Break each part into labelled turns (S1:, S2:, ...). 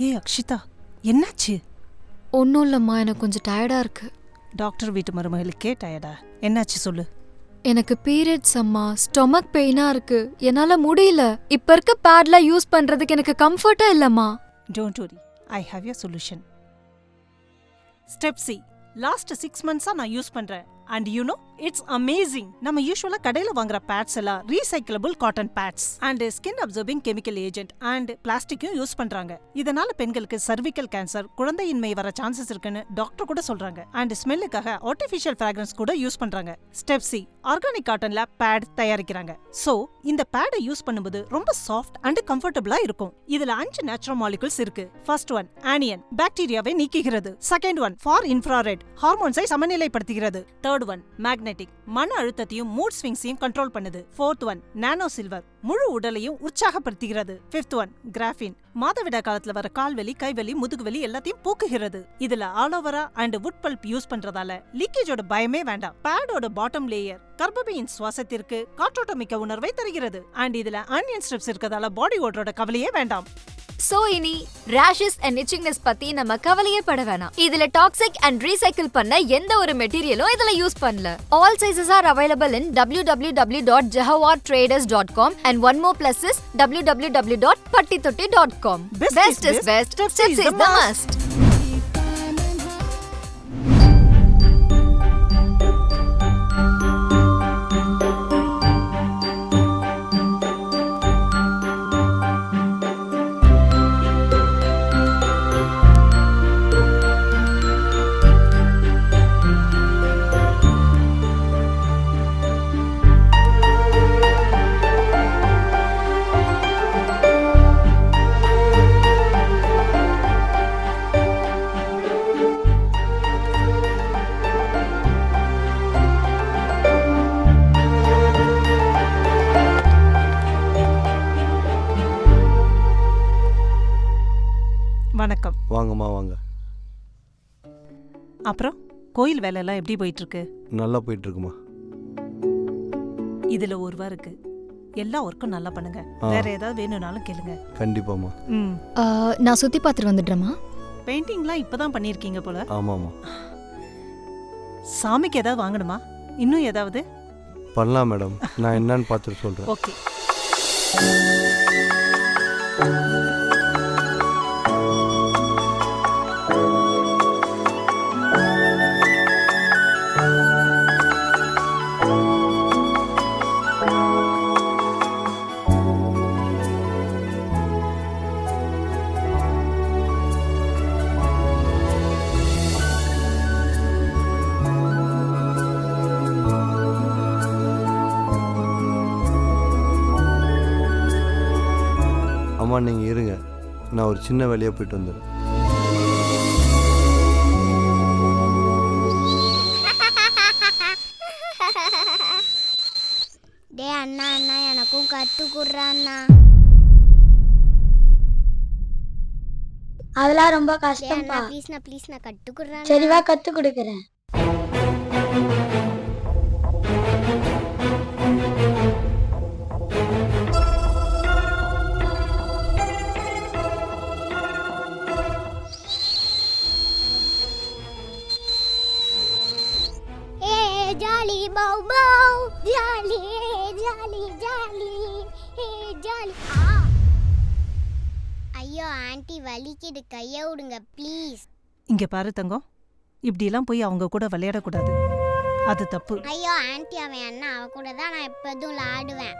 S1: ஏ அக்ஷிதா என்னாச்சு?
S2: ஒன்றும் இல்லைம்மா எனக்கு கொஞ்சம் டயர்டாக இருக்கு.
S1: டாக்டர் வீட்டு மருமகளுக்கே டயர்டா என்னாச்சு சொல்லு.
S2: எனக்கு பீரியட்ஸ் அம்மா ஸ்டொமக் பெயினா இருக்கு. என்னால முடியல. இப்ப இருக்க பேட்லாம் யூஸ் பண்றதுக்கு எனக்கு கம்ஃபர்ட்டா இல்லம்மா.
S1: Don't worry I have your solution step C last six மந்த்ஸா நான் யூஸ் பண்றேன். And you know it's amazing நம்ம யூஸ்வலா கடையில வாங்குற பேட்ஸ் எல்லாம் recyclable cotton pads and skin absorbing chemical agent and பிளாஸ்டிக்கும் use பண்றாங்க. இதனால பெண்களுக்கு சர்விக்கல் கேன்சர் குழந்தையின்மை வர சான்சஸ் இருக்குன்னு டாக்டர் கூட சொல்றாங்க. அண்ட் ஸ்மெல்லுக்காக ஆர்டிஃபிஷியல் ஃபிராக்ரன்ஸ் கூட யூஸ் பண்றாங்க. ஸ்டெப் சி ஆர்கானிக் காட்டன்ல பேட் தயாரிக்கிறாங்க. சோ இந்த பேடை யூஸ் பண்ணும்போது ரொம்ப சாஃப்ட் அண்ட் கம்ஃபர்டபுளா இருக்கும். இதுல அஞ்சு நேச்சுரல் மாலிகுல்ஸ் இருக்கு. ஃபர்ஸ்ட் ஒன் ஆனியன் பாக்டீரியாவை நீக்குகிறது. செகண்ட் ஒன் ஃபார் இன்ஃப்ராரெட் ஹார்மோன்ஸை சமநிலைப்படுத்துகிறது. தேர்ட் ஒன் மேக்னெட்டிக் மன அழுத்தத்தையும் மூட் ஸ்விங்ஸையும் கண்ட்ரோல் பண்ணுது. ஃபோர்த் ஒன் நானோ சில்வர் முழு உடலையும் உற்சாகப்படுத்துகிறது. ஃபிஃப்த் ஒன் கிராஃபின் மாதவிடா காலத்துல வர கால்வலி கைவலி முதுகுவலி எல்லாத்தையும் போக்குகிறது. இதுல aloe vera and wood pulp use பண்றதால லீக்கேஜோட பயமே வேண்டாம். பேடோட பாட்டம் லேயர் கர்ப்பப்பையின் சுவாசத்திற்கு காற்றோட்டமிக்க உணர்வை தருகிறது. அண்ட் இதுல ஆனியன் ஸ்ட்ரிப்ஸ் இருக்கதால பாடி ஓட்டரோட கவலையே வேண்டாம்.
S3: சோ இனி ரேஷஸ் அண்ட் இச்சிங்னஸ் பத்தி நம்ம கவலையே பட வேணாம். இதுல டாக்ஸிக் அண்ட் ரீசைக்கிள் பண்ண எந்த ஒரு மெட்டீரியலும் இதுல யூஸ் பண்ணல. All sizes are available in W W W dot ஜஹவார் traders dot com and one more plus is W W W dot பட்டி தொட்டி dot com best is best is the. Must
S1: அப்புறம் கோயில் வேலையெல்லாம் எப்படி போயிட்டு இருக்கு
S4: நல்லா போயிட்டு இருக்குமா
S1: இதுல ஒரு ரூபா இருக்கு. எல்லா ஒர்க்கும் நல்லா பண்ணுங்க.
S4: ஆ.
S1: வேற ஏதாவது வேணும்னாலும் கேளுங்க.
S4: கண்டிப்பாம்மா.
S1: ம்.
S2: நான் சுத்தி பார்த்துட்டு வந்துடுறேம்மா.
S1: பெயிண்டிங்லாம் இப்பதான் பண்ணிருக்கீங்க போல.
S4: ஆமாம்மா.
S1: சாமிக்கு ஏதாவது வாங்கணுமா? இன்னும் ஏதாவது?
S4: பண்ணலாம் மேடம். நான் என்னன்னு பார்த்துட்டு சொல்கிறேன்
S1: ஓகே.
S4: அம்மா நீங்கள் இருங்க. நான் ஒரு சின்ன வேலையாக போயிட்டு வந்துடுறேன்.
S5: டே அண்ணா அண்ணா எனக்கும் கத்து அண்ணா.
S6: அதெல்லாம் ரொம்ப
S5: டே அண்ணா
S6: கஷ்டம்ப்பா.
S5: ப்ளீஸ்ண்ணா ப்ளீஸ்ண்ணா கத்து
S6: சரி வா கத்து கொடுக்குறேன்.
S5: ஜாலி பௌ பௌ. Jolly jolly jolly. ஏ ஜாலி. ஐயோ ஆண்டி வலிக்குது. கைய விடுங்க ப்ளீஸ்.
S1: இங்க பாரு தங்கம். இப்படிலாம் போய் அவங்க கூட விளையாடக்கூடாது. அது தப்பு.
S5: ஐயோ ஆண்டி அவன் அண்ணா. அவ கூட தான் நான் எப்போதும் விளாடுவேன்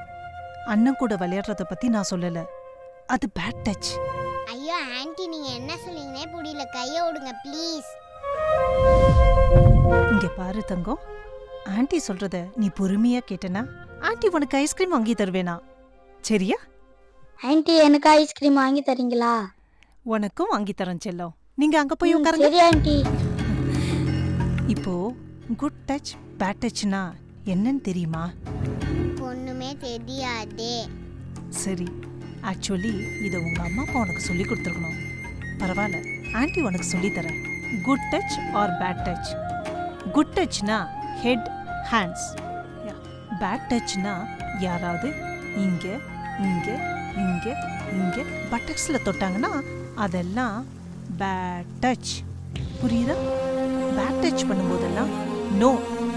S1: அண்ணன் கூட விளையாடுறத பத்தி நான் சொல்லல. அது பேட் டச்
S5: ஐயோ ஆண்டி நீங்க என்ன சொல்றீங்கன்னே புரியல. கைய விடுங்க ப்ளீஸ்.
S1: இங்க பாரு தங்கம். ஆன்ட்டி சொல்றத நீ பொறுமையா கேட்டனா? ஆன்ட்டி உனக்கு ஐஸ்கிரீம் வாங்கி தருவேனா? சரியா?
S6: ஆன்ட்டி எனக்கு ஐஸ்கிரீம் வாங்கி தரீங்களா?
S1: உனக்கும் வாங்கி தரேன் செல்லம். நீங்க அங்க போய் உட்காருங்க.
S6: சரி ஆன்ட்டி
S1: இப்போ குட் டச் பேட் டச்னா என்னன்னு தெரியுமா?
S5: ஒண்ணுமே தெரியாதே.
S1: சரி ஆக்சுவலி இதை உங்க அம்மா அப்பா உனக்கு சொல்லி கொடுத்துருக்கணும். பரவாயில்ல ஆன்ட்டி உனக்கு சொல்லி தரேன். Good touch or bad touch good டச்னா head hands bad டச்னா யாராவது இங்கே இங்கே இங்கே இங்கே பட்டக்ஸில் தொட்டாங்கன்னா அதெல்லாம் பேட் டச் புரியுதா? பேட் டச் பண்ணும்போதெல்லாம் நோ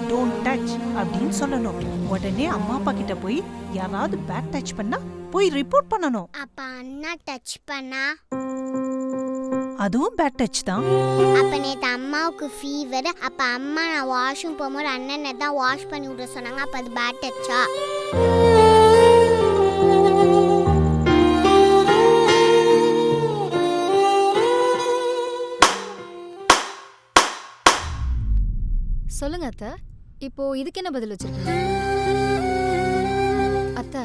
S1: டோன்ட் டச் அப்படின்னு சொல்லணும். உடனே அம்மா அப்பா கிட்ட போய் யாராவது பேட் டச் பண்ணா போய் ரிப்போர்ட் பண்ணணும்.
S5: அப்ப அண்ணா டச் பண்ணா?
S1: அதுவும் பேட் டச் தான்.
S5: அப்ப நேத்து அம்மாவுக்கு ஃபீவர் அப்ப அம்மா நான் வாஷ்ரூம் போகும்போது அண்ணனை தான் வாஷ் பண்ணி விட சொன்னாங்க அப்ப அது பேட் டச்சா
S3: சொல்லுங்க அத்தை இப்போ இதுக்கு என்ன பதில் வச்சிருக்கீங்க? அத்தை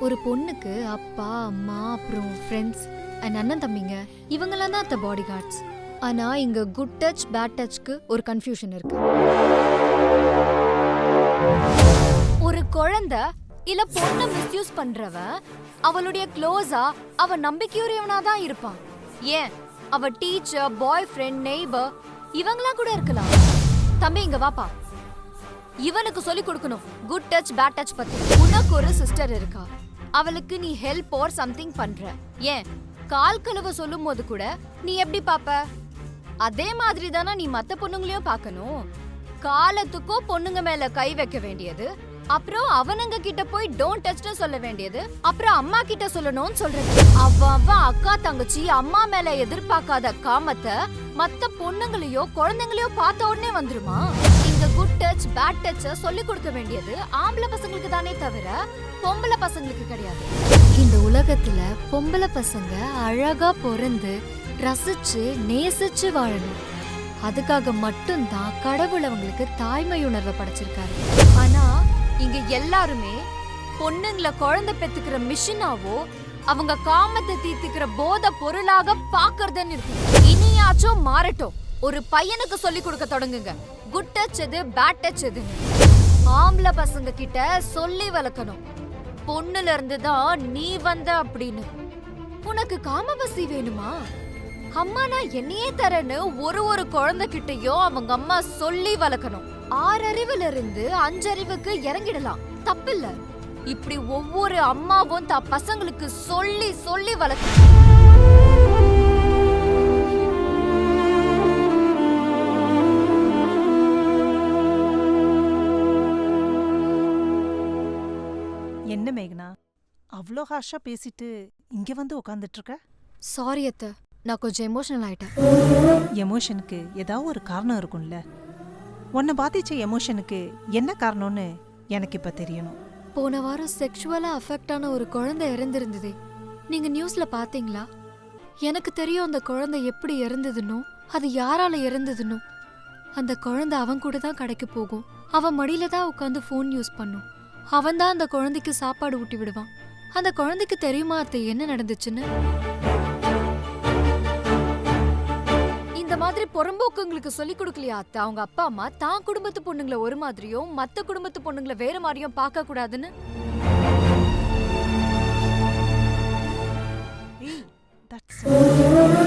S3: ஒரு பொண்ணுக்கு அப்பா அம்மா அப்புறம் ஃப்ரெண்ட்ஸ் அண்ட் அண்ணன் தம்பிங்க இவங்கெல்லாம் தான் அத்தை பாடி கார்ட்ஸ் ஆனால் இங்கே குட் டச் பேட் டச்க்கு ஒரு கன்ஃபியூஷன் இருக்கு. ஒரு குழந்தை இல்ல பொண்ணை மிஸ்யூஸ் பண்றவ அவளுடைய க்ளோஸா அவ நம்பிக்கையுரியவனா தான் இருப்பான். ஏன்? அவ டீச்சர் பாய் ஃப்ரெண்ட் நெய்பர் இவங்களாம் கூட இருக்கலாம். தம்பி இங்க வாப்பா. இவனுக்கு சொல்லி கொடுக்கணும். குட் டச் பேட் டச் பத்தி. உனக்கு ஒரு சிஸ்டர் இருக்கா. அவளுக்கு நீ ஹெல்ப் ஆர் சம்திங் பண்ற. ஏன்? கால் கழுவ சொல்லும் போது கூட நீ எப்படி பாப்ப? அதே மாதிரி தானே நீ மத்த பொண்ணுங்களையும் பார்க்கணும் காலத்துக்கும் பொண்ணுங்க மேல கை வைக்க வேண்டியது அப்புறம் அவனுங்க கிட்ட போய் டோன்ட் டச்னு சொல்ல வேண்டியது. அப்புறம் அம்மா கிட்ட சொல்லணும்னு சொல்றது. அவ அவ அக்கா தங்கச்சி அம்மா மேல எதிர்பார்க்காத காமத்தை மத்த பொண்ணுங்களையோ குழந்தைங்களையோ பார்த்த உடனே வந்துருமா? இங்க குட் டச் பேட் டச் சொல்லி கொடுக்க வேண்டியது ஆம்பளை பசங்களுக்கு தானே தவிர பொம்பளை பசங்களுக்கு கிடையாது. இந்த உலகத்துல பொம்பளை பசங்க அழகா பிறந்து ரசிச்சு நேசிச்சு வாழணும். அதுக்காக மட்டும்தான் கடவுள் அவங்களுக்கு தாய்மை உணர்வை படைச்சிருக்காரு. ஆனா இங்க எல்லாருமே பொண்ணுங்கள குழந்தை பெத்துக்கிற மிஷினாவோ அவங்க காமத்தை தீர்த்துக்கிற போத பொருளாக பாக்குறதுன்னு இருக்கு. இனியாச்சும் மாறட்டும். ஒரு பையனுக்கு சொல்லி கொடுக்க தொடங்குங்க. குட் டச் எது பேட் டச் எது ஆம்பளை பசங்க கிட்ட சொல்லி வளர்க்கணும். பொண்ணுல இருந்து தான் நீ வந்த அப்படின்னு. உனக்கு காமபசி வேணுமா? அம்மா நான் என்னையே தரேன்னு ஒரு ஒரு குழந்தை கிட்டயும் அவங்க அம்மா சொல்லி வளர்க்கணும். ஆறறிவுல இருந்து அஞ்சறிவுக்கு இறங்கிடலாம். தப்பில்ல. இப்படி ஒவ்வொரு அம்மாவும் தான் பசங்களுக்கு சொல்லி சொல்லி வளர்க்கணும்
S1: என்ன மேகனா? அவ்வளோ ஹார்ஷா பேசிட்டு இங்க வந்து உட்காந்துட்டு இருக்க
S3: சாரி அத்தை. நான் கொஞ்சம் எமோஷனல் ஆயிட்டேன்.
S1: எமோஷனுக்கு ஏதாவது ஒரு காரணம் இருக்கும்ல? உன்னை பாதிச்ச எமோஷனுக்கு என்ன காரணம்னு எனக்கு இப்போ தெரியணும்.
S3: போன வாரம் செக்ஷுவலாக அஃபெக்ட் ஆன ஒரு குழந்தை இறந்திருந்ததே. நீங்கள் நியூஸில் பார்த்தீங்களா எனக்கு தெரியும் அந்த குழந்தை எப்படி இறந்ததுன்னு அது யாரால இறந்ததுன்னு. அந்த குழந்தை அவன் கூட தான் கடைக்கு போகும். அவன் மடியில தான் உட்காந்து ஃபோன் யூஸ் பண்ணும். அவன் தான் அந்த குழந்தைக்கு சாப்பாடு ஊட்டி விடுவான். அந்த குழந்தைக்கு தெரியுமா அத்தை என்ன நடந்துச்சுன்னு? புறம்போக்குங்களுக்கு சொல்லி கொடுக்கலையா அத்தை. அவங்க அப்பா அம்மா தான் குடும்பத்து பொண்ணுங்களை ஒரு மாதிரியும் மத்த குடும்பத்து பொண்ணுங்களை வேற மாதிரியும் பார்க்க கூடாதுன்னு.
S1: That's